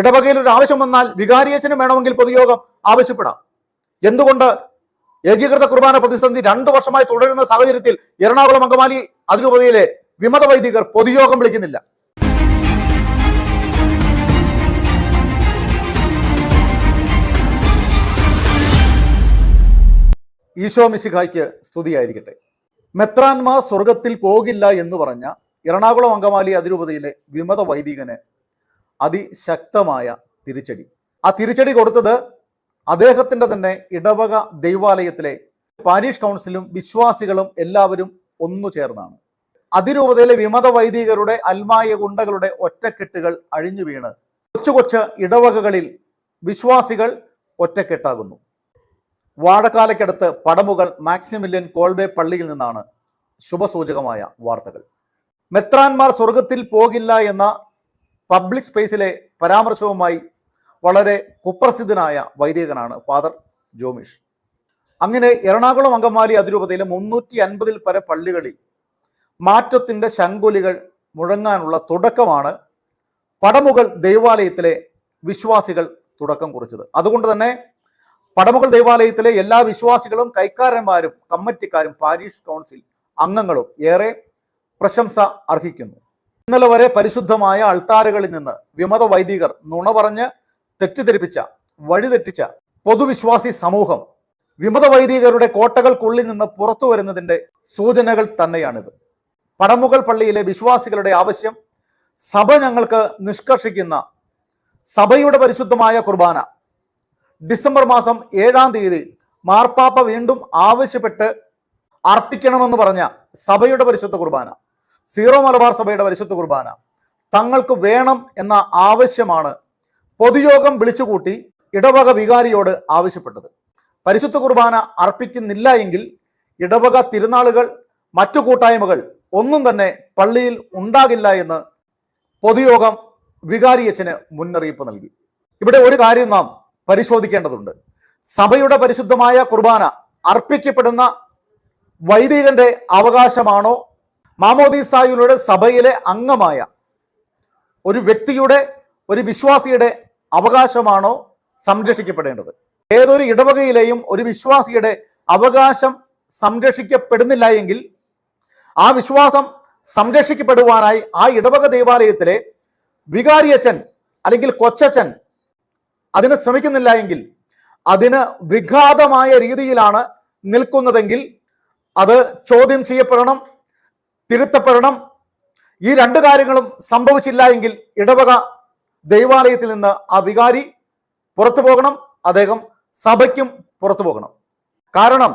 ഇടവകയിൽ ഒരു ആവശ്യം വന്നാൽ വികാരിയച്ഛനും വേണമെങ്കിൽ പൊതുയോഗം ആവശ്യപ്പെടാം. എന്തുകൊണ്ട് ഏകീകൃത കുർബാന പ്രതിസന്ധി രണ്ടു വർഷമായി തുടരുന്ന സാഹചര്യത്തിൽ എറണാകുളം അങ്കമാലി അതിരൂപതയിലെ വിമത വൈദികർ പൊതുയോഗം വിളിക്കുന്നില്ല. ഈശോ മിശിഖായ്ക്ക് സ്തുതിയായിരിക്കട്ടെ. മെത്രാൻമാർ സ്വർഗത്തിൽ പോകില്ല എന്ന് പറഞ്ഞ എറണാകുളം അങ്കമാലി അതിരൂപതയിലെ വിമത വൈദികന് അതിശക്തമായ തിരിച്ചടി. ആ തിരിച്ചടി കൊടുത്തത് അദ്ദേഹത്തിന്റെ തന്നെ ഇടവക ദൈവാലയത്തിലെ പാരീഷ് കൗൺസിലും വിശ്വാസികളും എല്ലാവരും ഒന്നു ചേർന്നാണ്. അതിരൂപതയിലെ വിമത വൈദികരുടെ അൽമായ ഗുണ്ടകളുടെ ഒറ്റക്കെട്ടുകൾ അഴിഞ്ഞു വീണ് കൊച്ചു കൊച്ചു ഇടവകകളിൽ വിശ്വാസികൾ ഒറ്റക്കെട്ടാകുന്നു. വാഴക്കാലയ്ക്കടുത്ത് പടമുകൾ മാക്സിമില്യൻ കോൾബെ പള്ളിയിൽ നിന്നാണ് ശുഭസൂചകമായ വാർത്തകൾ. മെത്രാൻമാർ സ്വർഗത്തിൽ പോകില്ല എന്ന പബ്ലിക് സ്പേസിലെ പരാമർശവുമായി വളരെ കുപ്രസിദ്ധനായ വൈദികനാണ് ഫാദർ ജോമിഷ്. അങ്ങനെ എറണാകുളം അങ്കമാലി അതിരൂപതയിലെ മുന്നൂറ്റി അൻപതിൽ പര പള്ളികളിൽ മാറ്റത്തിന്റെ ശങ്കുലികൾ മുഴങ്ങാനുള്ള തുടക്കമാണ് പടമുകൾ ദൈവാലയത്തിലെ വിശ്വാസികൾ തുടക്കം കുറിച്ചത്. അതുകൊണ്ട് തന്നെ പടമുകൾ ദൈവാലയത്തിലെ എല്ലാ വിശ്വാസികളും കൈക്കാരന്മാരും കമ്മിറ്റിക്കാരും പാരീഷ് കൗൺസിൽ അംഗങ്ങളും ഏറെ പ്രശംസ അർഹിക്കുന്നു. ഇന്നലെ വരെ പരിശുദ്ധമായ അൾത്താരകളിൽ നിന്ന് വിമത വൈദികർ നുണ പറഞ്ഞ് തെറ്റിദ്ധരിപ്പിച്ച വഴിതെറ്റിച്ച പൊതുവിശ്വാസി സമൂഹം വിമത വൈദികരുടെ കോട്ടകൾക്കുള്ളിൽ നിന്ന് പുറത്തു വരുന്നതിന്റെ സൂചനകൾ തന്നെയാണിത്. പടമുകൾ പള്ളിയിലെ വിശ്വാസികളുടെ ആവശ്യം സഭ ഞങ്ങൾക്ക് നിഷ്കർഷിക്കുന്ന സഭയുടെ പരിശുദ്ധമായ കുർബാന. ഡിസംബർ മാസം ഏഴാം തീയതി മാർപ്പാപ്പ വീണ്ടും ആവശ്യപ്പെട്ട് അർപ്പിക്കണമെന്ന് പറഞ്ഞ സഭയുടെ പരിശുദ്ധ കുർബാന. സീറോ മലബാർ സഭയുടെ പരിശുദ്ധ കുർബാന. തങ്ങൾക്ക് വേണം എന്ന ആവശ്യമാണ് പൊതുയോഗം വിളിച്ചുകൂട്ടി ഇടവക വികാരിയോട് ആവശ്യപ്പെട്ടത്. പരിശുദ്ധ കുർബാന അർപ്പിക്കുന്നില്ല എങ്കിൽ ഇടവക തിരുനാളുകൾ മറ്റു കൂട്ടായ്മകൾ ഒന്നും തന്നെ പള്ളിയിൽ ഉണ്ടാകില്ല എന്ന് പൊതുയോഗം വികാരിയച്ഛന് മുന്നറിയിപ്പ് നൽകി. ഇവിടെ ഒരു കാര്യം നാം പരിശോധിക്കേണ്ടതുണ്ട്. സഭയുടെ പരിശുദ്ധമായ കുർബാന അർപ്പിക്കപ്പെടുന്ന വൈദികന്റെ അവകാശമാണോ മാമോദീസായുടെ സഭയിലെ അംഗമായ ഒരു വ്യക്തിയുടെ ഒരു വിശ്വാസിയുടെ അവകാശമാണോ സംരക്ഷിക്കപ്പെടേണ്ടത്? ഏതൊരു ഇടവകയിലെയും ഒരു വിശ്വാസിയുടെ അവകാശം സംരക്ഷിക്കപ്പെടുന്നില്ല എങ്കിൽ ആ വിശ്വാസം സംരക്ഷിക്കപ്പെടുവാനായി ആ ഇടവക ദേവാലയത്തിലെ വികാരിയച്ഛൻ അല്ലെങ്കിൽ കൊച്ചച്ഛൻ അതിന് ശ്രമിക്കുന്നില്ല എങ്കിൽ അതിന് വിഘാതമായ രീതിയിലാണ് നിൽക്കുന്നതെങ്കിൽ അത് ചോദ്യം ചെയ്യപ്പെടണം തിരുത്തപ്പെടണം. ഈ രണ്ട് കാര്യങ്ങളും സംഭവിച്ചില്ല എങ്കിൽ ഇടവക ദൈവാലയത്തിൽ നിന്ന് ആ വികാരി പുറത്തു പോകണം. അദ്ദേഹം സഭയ്ക്കും പുറത്തു പോകണം. കാരണം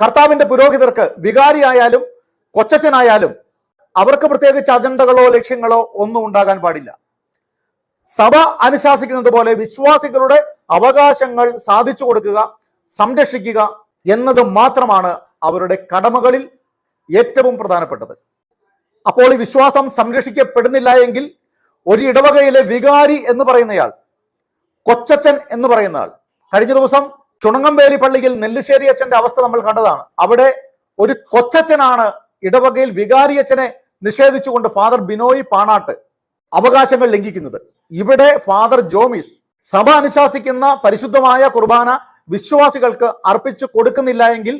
കർത്താവിന്റെ പുരോഹിതർക്ക് വികാരിയായാലും കൊച്ചച്ഛനായാലും അവർക്ക് പ്രത്യേകിച്ച് അജണ്ടകളോ ലക്ഷ്യങ്ങളോ ഒന്നും ഉണ്ടാകാൻ പാടില്ല. സഭ അനുശാസിക്കുന്നത് പോലെ വിശ്വാസികളുടെ അവകാശങ്ങൾ സാധിച്ചു കൊടുക്കുക സംരക്ഷിക്കുക എന്നത് മാത്രമാണ് അവരുടെ കടമകളിൽ ഏറ്റവും പ്രധാനപ്പെട്ടത്. അപ്പോൾ ഈ വിശ്വാസം സംരക്ഷിക്കപ്പെടുന്നില്ല എങ്കിൽ ഒരു ഇടവകയിലെ വികാരി എന്ന് പറയുന്നയാൾ കൊച്ചച്ചൻ എന്ന് പറയുന്ന ആൾ കഴിഞ്ഞ ദിവസം ചുണങ്ങംവേലി പള്ളിയിൽ നെല്ലിശ്ശേരി അച്ഛന്റെ അവസ്ഥ നമ്മൾ കണ്ടതാണ്. അവിടെ ഒരു കൊച്ചച്ഛനാണ് ഇടവകയിൽ വികാരി അച്ഛനെ നിഷേധിച്ചുകൊണ്ട് ഫാദർ ബിനോയ് പാണാട്ട് അവകാശങ്ങൾ ലംഘിക്കുന്നത്. ഇവിടെ ഫാദർ ജോമിസ് സഭ അനുശാസിക്കുന്ന പരിശുദ്ധമായ കുർബാന വിശ്വാസികൾക്ക് അർപ്പിച്ചു കൊടുക്കുന്നില്ല എങ്കിൽ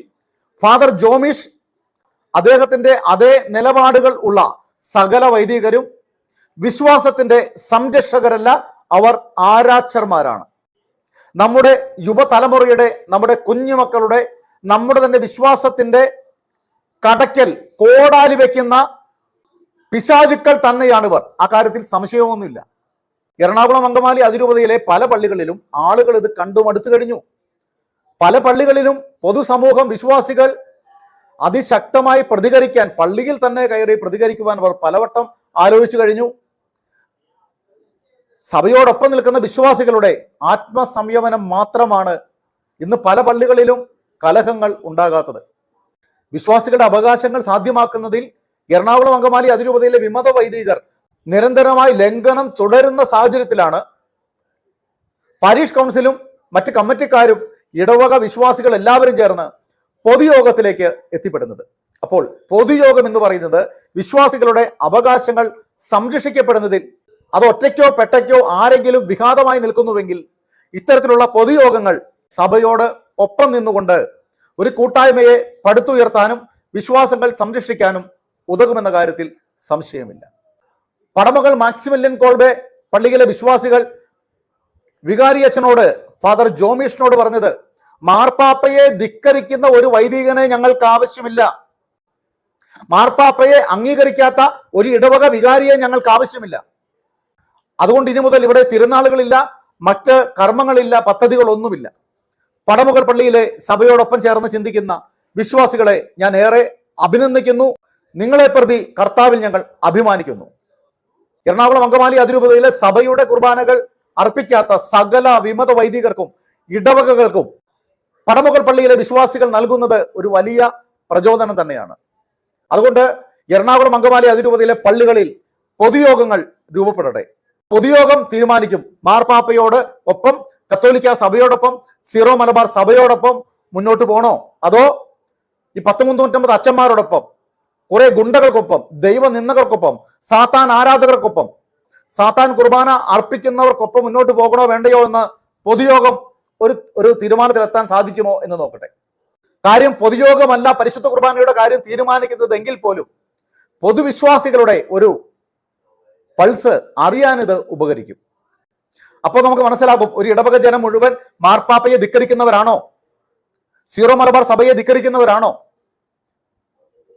ഫാദർ ജോമിഷ് അദ്ദേഹത്തിന്റെ അതേ നിലപാടുകൾ ഉള്ള സകല വൈദികരും വിശ്വാസത്തിന്റെ സംരക്ഷകരല്ല അവർ ആരാച്ചർമാരാണ്. നമ്മുടെ യുവതലമുറയുടെ നമ്മുടെ കുഞ്ഞുമക്കളുടെ നമ്മുടെ തന്നെ വിശ്വാസത്തിന്റെ കടക്കൽ കോടാലി വയ്ക്കുന്ന പിശാചുക്കൾ തന്നെയാണ് ഇവർ ആ കാര്യത്തിൽ സംശയമൊന്നുമില്ല. എറണാകുളം അങ്കമാലി അതിരൂപതയിലെ പല പള്ളികളിലും ആളുകൾ ഇത് കണ്ടുമടുത്തു കഴിഞ്ഞു. പല പള്ളികളിലും പൊതുസമൂഹം വിശ്വാസികൾ അതിശക്തമായി പ്രതികരിക്കാൻ പള്ളിയിൽ തന്നെ കയറി പ്രതികരിക്കുവാൻ അവർ പലവട്ടം ആലോചിച്ചു കഴിഞ്ഞു. സഭയോടൊപ്പം നിൽക്കുന്ന വിശ്വാസികളുടെ ആത്മസംയമനം മാത്രമാണ് ഇന്ന് പല പള്ളികളിലും കലഹങ്ങൾ ഉണ്ടാകാത്തത്. വിശ്വാസികളുടെ അവകാശങ്ങൾ സാധ്യമാക്കുന്നതിൽ എറണാകുളം അങ്കമാലി അതിരൂപതയിലെ വിമത വൈദികർ നിരന്തരമായി ലംഘനം തുടരുന്ന സാഹചര്യത്തിലാണ് പാരീഷ് കൗൺസിലും മറ്റ് കമ്മിറ്റിക്കാരും ഇടവക വിശ്വാസികൾ എല്ലാവരും ചേർന്ന് പൊതുയോഗത്തിലേക്ക് എത്തിപ്പെടുന്നത്. അപ്പോൾ പൊതുയോഗം എന്ന് പറയുന്നത് വിശ്വാസികളുടെ അവകാശങ്ങൾ സംരക്ഷിക്കപ്പെടുന്നതിൽ അത് ഒറ്റയ്ക്കോ പെട്ടയ്ക്കോ ആരെങ്കിലും വിഘാതമായി നിൽക്കുന്നുവെങ്കിൽ ഇത്തരത്തിലുള്ള പൊതുയോഗങ്ങൾ സഭയോട് ഒപ്പം നിന്നുകൊണ്ട് ഒരു കൂട്ടായ്മയെ പടുത്തുയർത്താനും വിശ്വാസങ്ങൾ സംരക്ഷിക്കാനും ഉതകുമെന്ന കാര്യത്തിൽ സംശയമില്ല. പടമകൾ മാക്സിമില്യൻ കോൾബെ പള്ളിയിലെ വിശ്വാസികൾ വികാരി അച്ഛനോട് ഫാദർ ജോമീഷിനോട് പറഞ്ഞത് മാർപ്പാപ്പയെ ധിക്കരിക്കുന്ന ഒരു വൈദികനെ ഞങ്ങൾക്ക് ആവശ്യമില്ല. മാർപ്പാപ്പയെ അംഗീകരിക്കാത്ത ഒരു ഇടവക വികാരിയെ ഞങ്ങൾക്ക് ആവശ്യമില്ല. അതുകൊണ്ട് ഇനി മുതൽ ഇവിടെ തിരുനാളുകളില്ല മറ്റ് കർമ്മങ്ങളില്ല പദ്ധതികളൊന്നുമില്ല. പടമുകൾ പള്ളിയിലെ സഭയോടൊപ്പം ചേർന്ന് ചിന്തിക്കുന്ന വിശ്വാസികളെ ഞാൻ ഏറെ അഭിനന്ദിക്കുന്നു. നിങ്ങളെ പ്രതി കർത്താവിൽ ഞങ്ങൾ അഭിമാനിക്കുന്നു. എറണാകുളം അങ്കമാലി അതിരൂപതയിലെ സഭയുടെ കുർബാനകൾ അർപ്പിക്കാത്ത സകല വിമത വൈദികർക്കും ഇടവകകൾക്കും പടമുകൾ പള്ളിയിലെ വിശ്വാസികൾ നൽകുന്നത് ഒരു വലിയ പ്രചോദനം തന്നെയാണ്. അതുകൊണ്ട് എറണാകുളം അങ്കമാലി അതിരൂപതയിലെ പള്ളികളിൽ പൊതുയോഗങ്ങൾ രൂപപ്പെടട്ടെ. പൊതുയോഗം തീരുമാനിക്കും. മാർപ്പാപ്പയോട് ഒപ്പം കത്തോലിക്ക സഭയോടൊപ്പം സീറോ മലബാർ സഭയോടൊപ്പം മുന്നോട്ട് പോകണോ അതോ ഈ പത്ത് മുന്നൂറ്റമ്പത് അച്ഛന്മാരോടൊപ്പം കുറെ ഗുണ്ടകൾക്കൊപ്പം ദൈവ നിന്ദകർക്കൊപ്പം സാത്താൻ ആരാധകർക്കൊപ്പം സാത്താൻ കുർബാന അർപ്പിക്കുന്നവർക്കൊപ്പം മുന്നോട്ട് പോകണോ വേണ്ടയോ എന്ന് പൊതുയോഗം ഒരു ഒരു തീരുമാനത്തിലെത്താൻ സാധിക്കുമോ എന്ന് നോക്കട്ടെ. കാര്യം പൊതുയോഗമല്ല പരിശുദ്ധ കുർബാനയുടെ കാര്യം തീരുമാനിക്കുന്നതെങ്കിൽ പോലും പൊതുവിശ്വാസികളുടെ ഒരു പൾസ് അറിയാനിത് ഉപകരിക്കും. അപ്പോൾ നമുക്ക് മനസ്സിലാകും ഒരു ഇടവക ജനം മുഴുവൻ മാർപ്പാപ്പയെ ധിക്കരിക്കുന്നവരാണോ? സീറോ മലബാർ സഭയെ ധിക്കരിക്കുന്നവരാണോ?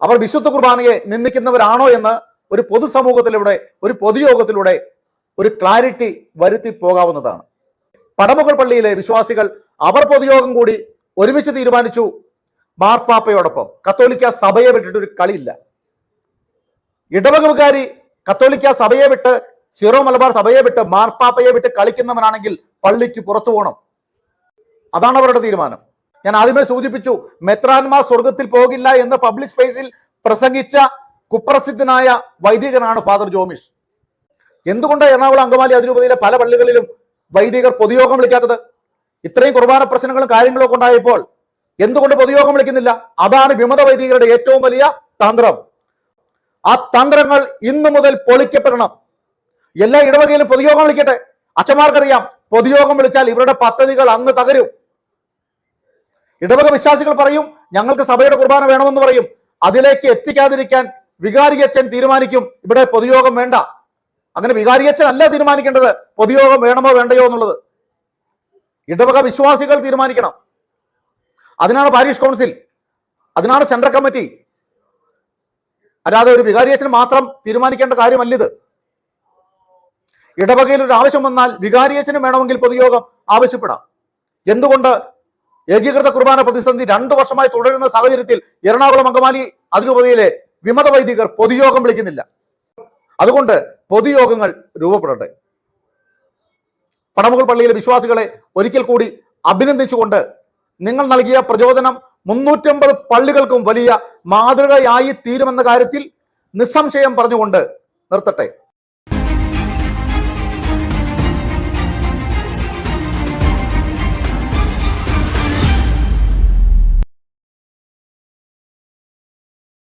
അവർ വിശുദ്ധ കുർബാനയെ നിന്ദിക്കുന്നവരാണോ എന്ന് ഒരു പൊതുസമൂഹത്തിലൂടെ ഒരു പൊതുയോഗത്തിലൂടെ ഒരു ക്ലാരിറ്റി വരുത്തി പോകാവുന്നതാണ്. പടമുകൾ പള്ളിയിലെ വിശ്വാസികൾ അവർ പൊതുയോഗം കൂടി ഒരുമിച്ച് തീരുമാനിച്ചു. മാർപ്പാപ്പയോടൊപ്പം കത്തോലിക്ക സഭയെ വിട്ടിട്ടൊരു കളിയില്ല. ഇടവകവുകാരി കത്തോലിക്ക സഭയെ വിട്ട് സിറോ മലബാർ സഭയെ വിട്ട് മാർപ്പാപ്പയെ വിട്ട് കളിക്കുന്നവനാണെങ്കിൽ പള്ളിക്ക് പുറത്തു പോകണം അതാണ് അവരുടെ തീരുമാനം. ഞാൻ ആദ്യമേ സൂചിപ്പിച്ചു മെത്രാൻമാർ സ്വർഗത്തിൽ പോകില്ല എന്ന് പബ്ലിക് സ്പേസിൽ പ്രസംഗിച്ച കുപ്രസിദ്ധനായ വൈദികനാണ് ഫാദർ ജോമിഷ്. എന്തുകൊണ്ട് എറണാകുളം അങ്കമാലി അതിരൂപതയിലെ പല പള്ളികളിലും വൈദികർ പൊതുയോഗം വിളിക്കാത്തത്? ഇത്രയും കുർബാന പ്രശ്നങ്ങളും കാര്യങ്ങളും ഒക്കെ ഉണ്ടായപ്പോൾ എന്തുകൊണ്ട് പൊതുയോഗം വിളിക്കുന്നില്ല? അതാണ് വിമത വൈദികരുടെ ഏറ്റവും വലിയ തന്ത്രം. ആ തന്ത്രങ്ങൾ ഇന്നു മുതൽ പൊളിക്കപ്പെടണം. എല്ലാ ഇടവകയിലും പൊതുയോഗം വിളിക്കട്ടെ. അച്ഛന്മാർക്കറിയാം പൊതുയോഗം വിളിച്ചാൽ ഇവരുടെ പദ്ധതികൾ അന്ന് തകരും. ഇടവക വിശ്വാസികൾ പറയും ഞങ്ങൾക്ക് സഭയുടെ കുർബാന വേണമെന്ന് പറയും. അതിലേക്ക് എത്തിക്കാതിരിക്കാൻ വികാരി അച്ഛൻ തീരുമാനിക്കും. ഇവിടെ പൊതുയോഗം വേണ്ട. അങ്ങനെ വികാരിയച്ഛൻ അല്ല തീരുമാനിക്കേണ്ടത്. പൊതുയോഗം വേണമോ വേണ്ടയോ എന്നുള്ളത്. ഇടവക വിശ്വാസികൾ തീരുമാനിക്കണം. അതിനാണ് പാരീഷ് കൗൺസിൽ അതിനാണ് സെൻട്രൽ കമ്മിറ്റി. അല്ലാതെ ഒരു വികാരിയച്ഛൻ മാത്രം തീരുമാനിക്കേണ്ട കാര്യമല്ല ഇത് ഇടവകയിൽ ഒരു ആവശ്യം വന്നാൽ വികാരിയച്ഛനും വേണമെങ്കിൽ പൊതുയോഗം ആവശ്യപ്പെടാം. എന്തുകൊണ്ട്? ഏകീകൃത കുർബാന പ്രതിസന്ധി രണ്ടു വർഷമായി തുടരുന്ന സാഹചര്യത്തിൽ എറണാകുളം അങ്കമാലി അതിരൂപതയിലെ വിമത വൈദികർ പൊതുയോഗം വിളിക്കുന്നില്ല. അതുകൊണ്ട് പൊതുയോഗങ്ങൾ രൂപപ്പെടട്ടെ. പടമുകൾ പള്ളിയിലെ വിശ്വാസികളെ ഒരിക്കൽ കൂടി അഭിനന്ദിച്ചുകൊണ്ട് നിങ്ങൾ നൽകിയ പ്രചോദനം മുന്നൂറ്റമ്പത് പള്ളികൾക്കും വലിയ മാതൃകയായി തീരുമെന്ന കാര്യത്തിൽ നിസ്സംശയം പറഞ്ഞുകൊണ്ട് നിർത്തട്ടെ.